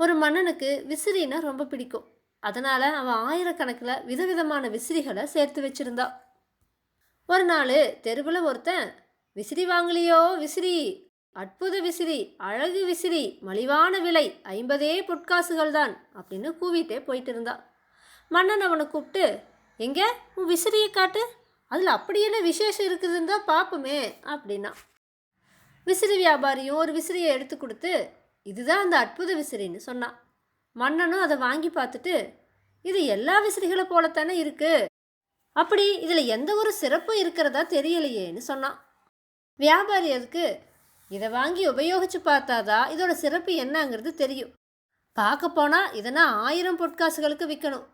ஒரு மன்னனுக்கு விசிறினா ரொம்ப பிடிக்கும். அதனால் அவன் ஆயிரக்கணக்கில் விதவிதமான விசிறிகளை சேர்த்து வச்சுருந்தா. ஒரு நாள் தெருவில் ஒருத்தன் விசிறி வாங்கலையோ விசிறி. அற்புத விசிறி அழகு விசிறி மலிவான விலை ஐம்பதே பொற்காசுகள் தான் அப்படின்னு கூவிட்டே போயிட்டு இருந்தான் மன்னன் அவனை கூப்பிட்டு எங்கே? உன் விசிறியை காட்டு. அதில் அப்படி என்ன விசேஷம் இருக்குதுன்னு தான் பார்ப்போமே அப்படின்னா. விசிறி வியாபாரியும் ஒரு விசிறியை எடுத்து கொடுத்து இதுதான் அந்த அற்புத விசிறின்னு சொன்னான். மன்னனும் அதை வாங்கி பார்த்துட்டு இது எல்லா விசிறிகளை போலத்தானே இருக்கு? அப்படி இதில் எந்த ஒரு சிறப்பும் இருக்கிறதா தெரியலையேன்னு சொன்னான். வியாபாரி அதுக்கு இதை வாங்கி உபயோகிச்சு பார்த்தாதான் இதோட சிறப்பு என்னங்கிறது தெரியும். பார்க்க போனால் இதனா ஆயிரம் பொட்காசுகளுக்கு விற்கணும்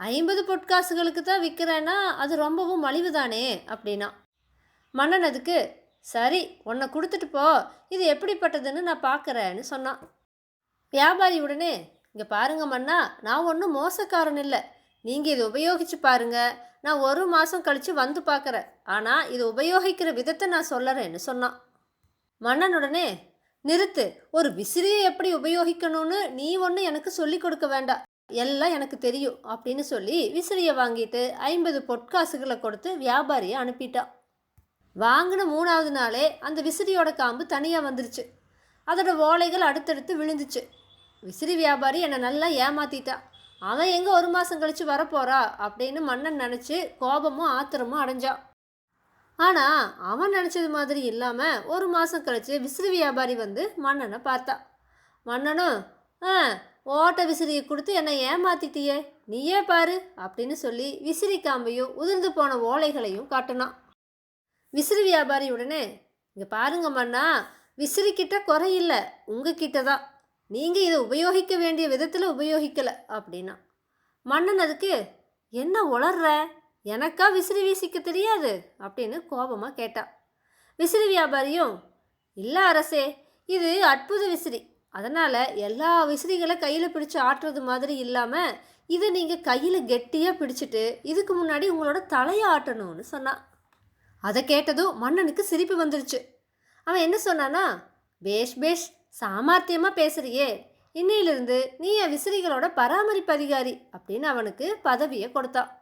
ஐம்பது பொட்காசுகளுக்கு தான் விற்கிறேன்னா அது ரொம்பவும் மலிவு தானே அப்படின்னா மன்னன் அதுக்கு சரி உன்னை கொடுத்துட்டு போ. இது எப்படிப்பட்டதுன்னு நான் பார்க்குறேன்னு சொன்னான். வியாபாரி உடனே இங்கே பாருங்க மன்னா நான் ஒன்றும் மோசக்காரன் இல்லை. நீங்கள் இதை உபயோகிச்சு பாருங்க. நான் ஒரு மாதம் கழித்து வந்து பார்க்குறேன் ஆனால் இதை உபயோகிக்கிற விதத்தை நான் சொல்லறேன்னு சொன்னான். மன்னன் உடனே நிறுத்து. ஒரு விசிறியை எப்படி உபயோகிக்கணும்னு நீ ஒன்று எனக்கு சொல்லி கொடுக்க வேண்டாம் எல்லாம் எனக்கு தெரியும். அப்படின்னு சொல்லி விசிறியை வாங்கிட்டு ஐம்பது பொற்காசுகளை கொடுத்து வியாபாரியை அனுப்பிட்டான். வாங்கின மூணாவது நாளே அந்த விசிறியோட காம்பு தனியாக வந்துருச்சு. அதோட ஓலைகள் அடுத்தடுத்து விழுந்துச்சு. விசிறி வியாபாரி என்னை நல்லா ஏமாத்திட்டா. அவன் எங்கே ஒரு மாதம் கழித்து வரப்போறா அப்படின்னு மன்னன் நினச்சி கோபமும் ஆத்திரமும் அடைஞ்சான் ஆனால் அவன் நினச்சது மாதிரி இல்லாமல் ஒரு மாதம் கழித்து விசிறி வியாபாரி வந்து மன்னனை பார்த்தா. மன்னனும் ஆ ஓட்ட விசிறியை கொடுத்து என்னை ஏமாத்திட்டியே நீயே பாரு அப்படின்னு சொல்லி விசிறி காம்பையும் உதிர்ந்து போன ஓலைகளையும் காட்டினான். விசிறி வியாபாரி உடனே இங்கே பாருங்க விசிறிக்கிட்ட விசிறி குறையில்லை உங்ககிட்ட தான் நீங்கள் இதை உபயோகிக்க வேண்டிய விதத்தில் உபயோகிக்கலை அப்படின்னா. மன்னன் அதுக்கு என்ன உளர்ற? எனக்கா விசிறி வீசிக்க தெரியாது? அப்படின்னு கோபமாக கேட்டான் விசிறி வியாபாரியும் இல்லை அரசே இது அற்புத விசிறி. அதனால் எல்லா விசிறிகளை கையில் பிடிச்சி ஆட்டுறது மாதிரி இல்லாமல் இதை நீங்கள் கையில் கெட்டியாக பிடிச்சிட்டு இதுக்கு முன்னாடி உங்களோட தலையை ஆட்டணும்னு சொன்னான் அதை கேட்டதும் மன்னனுக்கு சிரிப்பு வந்துருச்சு. அவன் என்ன சொன்னானா பேஷ் பேஷ் சாமர்த்தியமாக பேசுறியே. இன்னையிலிருந்து நீ என் விசிறிகளோட பராமரிப்பு அதிகாரி அப்படின்னு அவனுக்கு பதவியை கொடுத்தான்